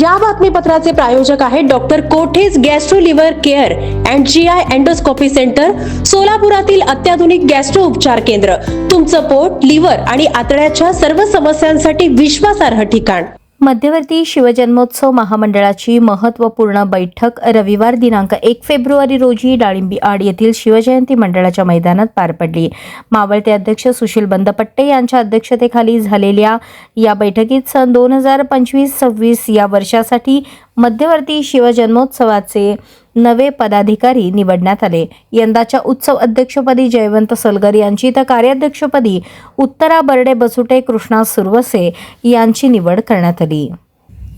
या बातमीपत्राचे प्रायोजक आहेत doctor कोठेज gastro liver care and G I endoscopy centre सोलापुरातील अत्याधुनिक गॅस्ट्रो उपचार केंद्र. तुमचं पोट लिव्हर आणि आतड्याच्या सर्व समस्यांसाठी विश्वासार्ह ठिकाण. मध्यवर्ती शिवजन्मोत्सव महामंडळाची महत्त्वपूर्ण बैठक रविवार दिनांक एक फेब्रुवारी रोजी डाळिंबी आड येथील शिवजयंती मंडळाच्या मैदानात पार पडली. मावळते अध्यक्ष सुशील बंदपट्टे यांच्या अध्यक्षतेखाली झालेल्या या बैठकीत सन दोन हजार पंचवीस सव्वीस या वर्षासाठी मध्यवर्ती शिवजन्मोत्सवाचे नवे पदाधिकारी निवडण्यात आले. यंदाच्या उत्सव अध्यक्षपदी जयवंत सलगर यांची तर कार्याध्यक्षपदी उत्तरा बर्डे बसुटे कृष्णा सुरवसे यांची निवड करण्यात आली.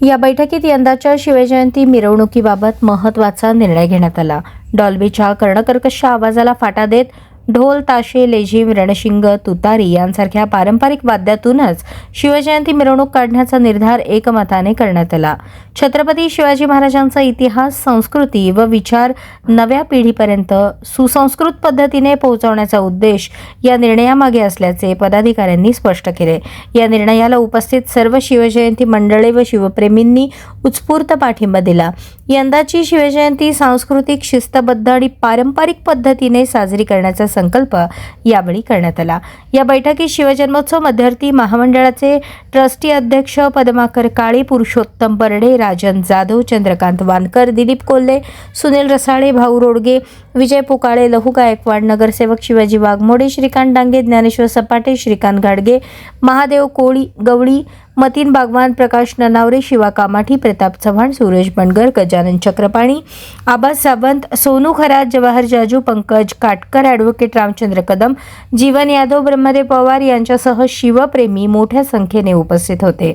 या बैठकीत यंदाच्या शिवजयंती मिरवणुकीबाबत महत्त्वाचा निर्णय घेण्यात आला. डॉल्बीच्या कर्णकर्कश आवाजाला फाटा देत ढोल ताशे लेझिम रणशिंग तुतारी यांसारख्या पारंपरिक वाद्यातूनच शिवजयंती मिरवणूक काढण्याचा निर्धार एकमताने करण्यात आला. छत्रपती शिवाजी महाराजांचा इतिहास संस्कृती व विचार नव्या पिढीपर्यंत सुसंस्कृत पद्धतीने पोहोचवण्याचा उद्देश या निर्णयामागे असल्याचे पदाधिकाऱ्यांनी स्पष्ट केले. या निर्णयाला उपस्थित सर्व शिवजयंती मंडळे व शिवप्रेमींनी उत्स्फूर्त पाठिंबा दिला. यंदाची शिवजयंती सांस्कृतिक शिस्तबद्ध आणि पारंपरिक पद्धतीने साजरी करण्याचा संकल्प यावेळी करण्यात आला. या बैठकीत शिवजन्मोत्सव मध्यर्थी महामंडळाचे ट्रस्टी अध्यक्ष पद्माकर काळे पुरुषोत्तम बर्डे राजन जाधव चंद्रकांत वानकर दिलीप कोल्हे सुनील रसाळे भाऊ रोडगे विजय पुकाळे लहू गायकवाड नगरसेवक शिवाजी वाघमोडे श्रीकांत डांगे ज्ञानेश्वर सपाटे श्रीकांत गाडगे महादेव कोळी गवळी मतीन बागवान प्रकाश ननावरे शिवा कामाठी प्रताप चव्हाण सुरेश बनगर गजानन चक्रपाणी आबा सावंत सोनू खरात जवाहर जाजू पंकज काटकर ॲडव्होकेट रामचंद्र कदम जीवन यादव ब्रह्मदेव पवार यांच्यासह शिवप्रेमी मोठ्या संख्येने उपस्थित होते.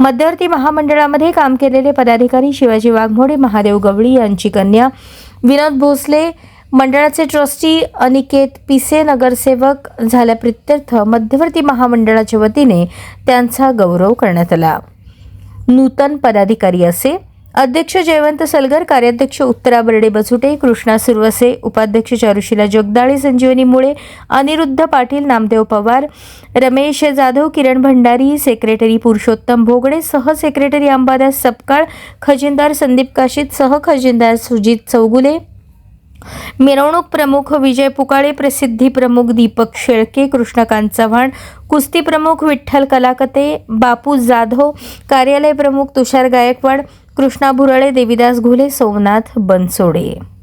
मध्यवर्ती महामंडळामध्ये काम केलेले पदाधिकारी शिवाजी वाघमोडे महादेव गवळी यांची कन्या विनोद भोसले मंडळाचे ट्रस्टी अनिकेत पिसे नगरसेवक झाल्या प्रित्यर्थ मध्यवर्ती महामंडळाच्या वतीने त्यांचा गौरव करण्यात आला. नूतन पदाधिकारी असे. अध्यक्ष जयवंत सलगर कार्याध्यक्ष उत्तरा बर्डे बसुटे कृष्णा सुरवसे उपाध्यक्ष चारुशिला जगदाळे संजीवनी मुळे अनिरुद्ध पाटील नामदेव पवार रमेश जाधव किरण भंडारी सेक्रेटरी पुरुषोत्तम भोगडे सह सेक्रेटरी अंबादास सपकाळ खजिनदार संदीप काशीत सह खजिनदार सुजित चौगुले मिरवणूक प्रमुख विजय पुकाळे प्रसिद्धी प्रमुख दीपक शेळके कृष्णकांत चव्हाण कुस्ती प्रमुख विठ्ठल कलाकते बापू जाधव कार्यालय प्रमुख तुषार गायकवाड कृष्णा भुरळे देविदास घुले सोमनाथ बनसोडे.